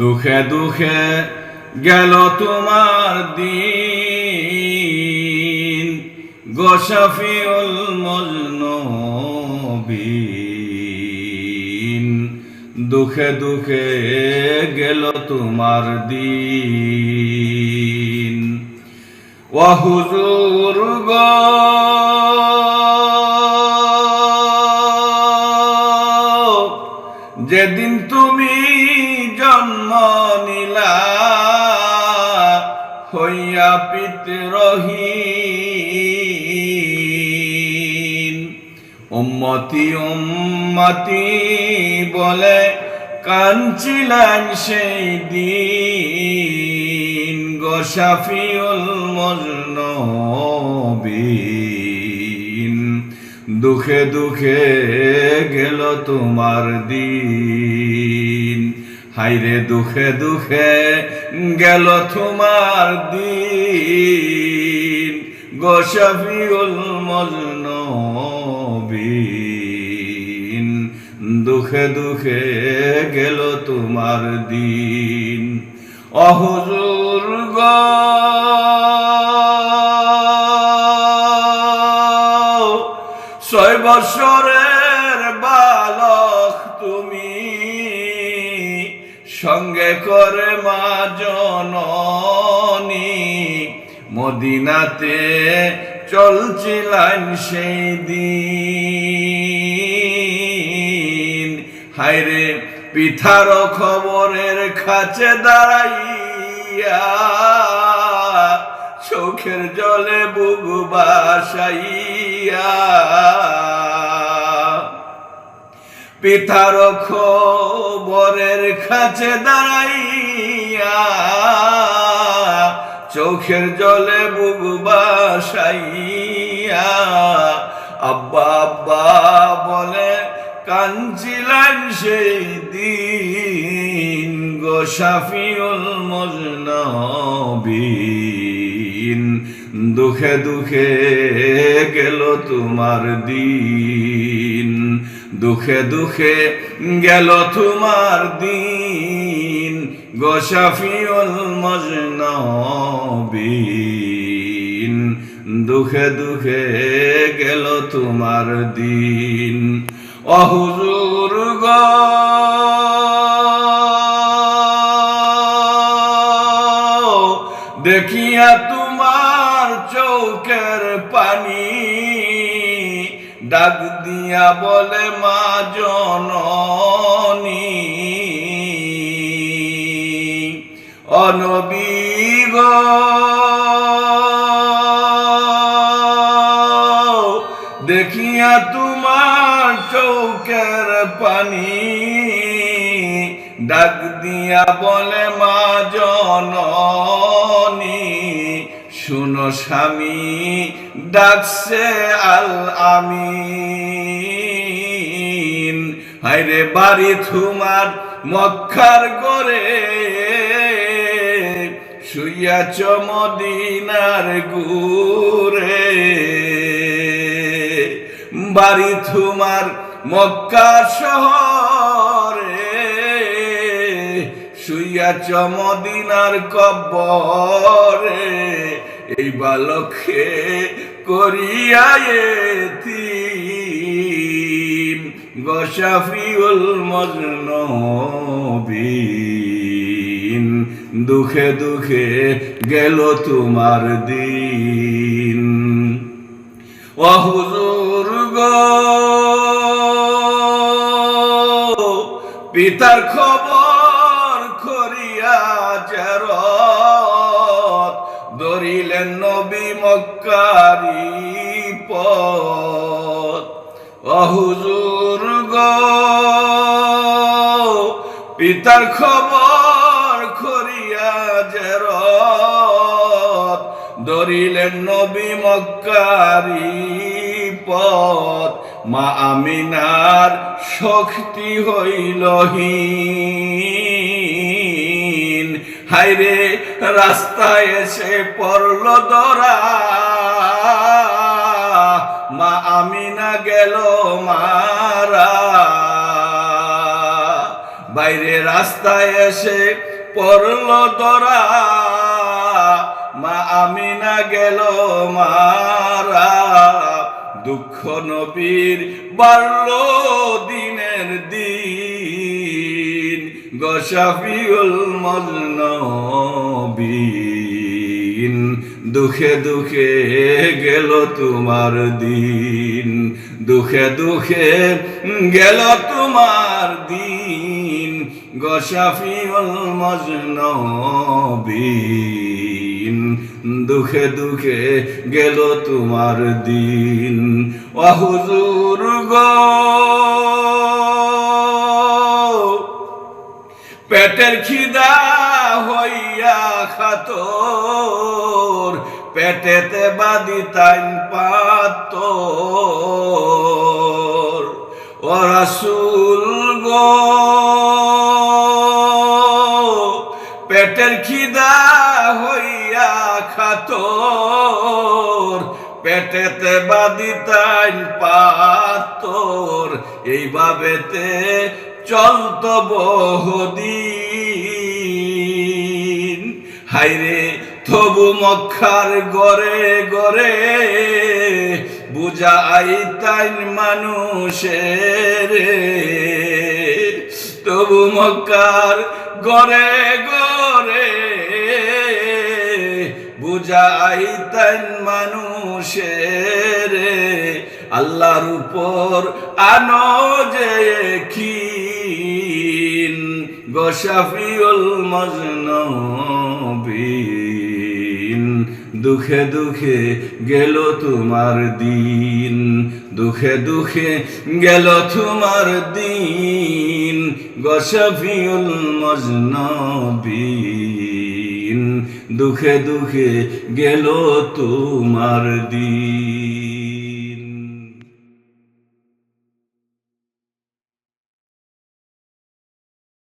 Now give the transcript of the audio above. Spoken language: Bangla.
দুঃখে দুঃখে গেল তোমার দিন। গোসাফিউল মজনবিন দুঃখে দুঃখে গেল তোমার দিন। ওয়াহুজুর গো, যেদিন তুমি হইয়া পিতরহীন উম্মতি উম্মতি বলে কাঞ্চিলেন সেই দিন। গোসাফিউল মজনবিন, দুঃখে দুঃখে গেল তোমার দিন। হাইরে দুঃখে দুঃখে গেল তোমার দিন। গোসাফিউল মজনবিন দুঃখে দুঃখে গেল তোমার দিন। অহুজুর গো, ছয় বছরের সঙ্গে করে মা জননী। মদিনাতে চলছিলেন সেই দিন। হাইরে পিঠার খবরের খাচে দাঁড়াইয়া চোখের জলে বুক বাসাইয়া পিতার খবরের কাছে দাঁড়াইয়া চোখের জলে বুক বাসাইয়া, আব্বা আব্বা বলে কাঞ্চিলেন সেই দিন গো শাফিউল মজনবিন। দুঃখে দুঃখে গেল তোমার দিন। দুঃখে দুঃখে গেল তোমার দিন। গোসাফিউল মজনবিন দুঃখে দুঃখে গেল তোমার দিন। অহুজুর গো বলে মা জননী। অনবীগ দেখিয়া তোমার চৌকের পানি ডাক দিয়া বলে মা জননী। শুনো স্বামী, ডাকছে আল আমিন হাইরে বাড়ি তোমার মক্কার গরে শুইয়া চমদিনার গুরে বাড়ি তোমার মক্কা শহরে। শুইয়া চমদিনার কবরে এই বালকে করিয়া এতিম গসাফিউল মজনবিন, দুঃখে দুঃখে গেল তোমার দিন। অহুজুর গো, পিতার খবর নবী মক্কারি পথ। অহুজুর পিতার খবর করিয়া জারত ধরিলেন নবী মক্কারি পথ। মা আমিনার শক্তি হইলহীন হাইরে, রাস্তায় এসে পড়ল দরা। মা আমিনা গেল মারা। বাইরে রাস্তায় এসে পড়ল দরা। মা আমিনা গেল মারা। দুঃখ নবীর বাড়ল দিনের গসাফিউল মজনবিন দুঃখে দুঃখে গেল তোমার দিন, দুঃখে দুঃখে গেল তোমার দিন। গসাফিউল মজনবিন দুঃখে দুঃখে গেল তোমার দিন। অহুজুর গো পেটের খিদা হইয়া খাতর, পেটেতে বাদি তাইন পাতর ও রাসূল গো, পেটের খিদা হইয়া খাতর, পেটেতে বাদি তাইন পাতর এইভাবেতে চলত বহুদিন। হাইরে তবু মক্কার গরে গরে বুঝাই তাইন মানুষের। তবু মক্কার গরে গরে বুঝাই তাইন মানুষের। আল্লাহর উপর আনো যে খিন গোসাফিউল মজনবিন, দুঃখে দুঃখে গেল তোমার দিন, দুঃখে দুঃখে গেল তোমার দিন গোসাফিউল মজনবিন, দুঃখে দুঃখে গেল তোমার দিন।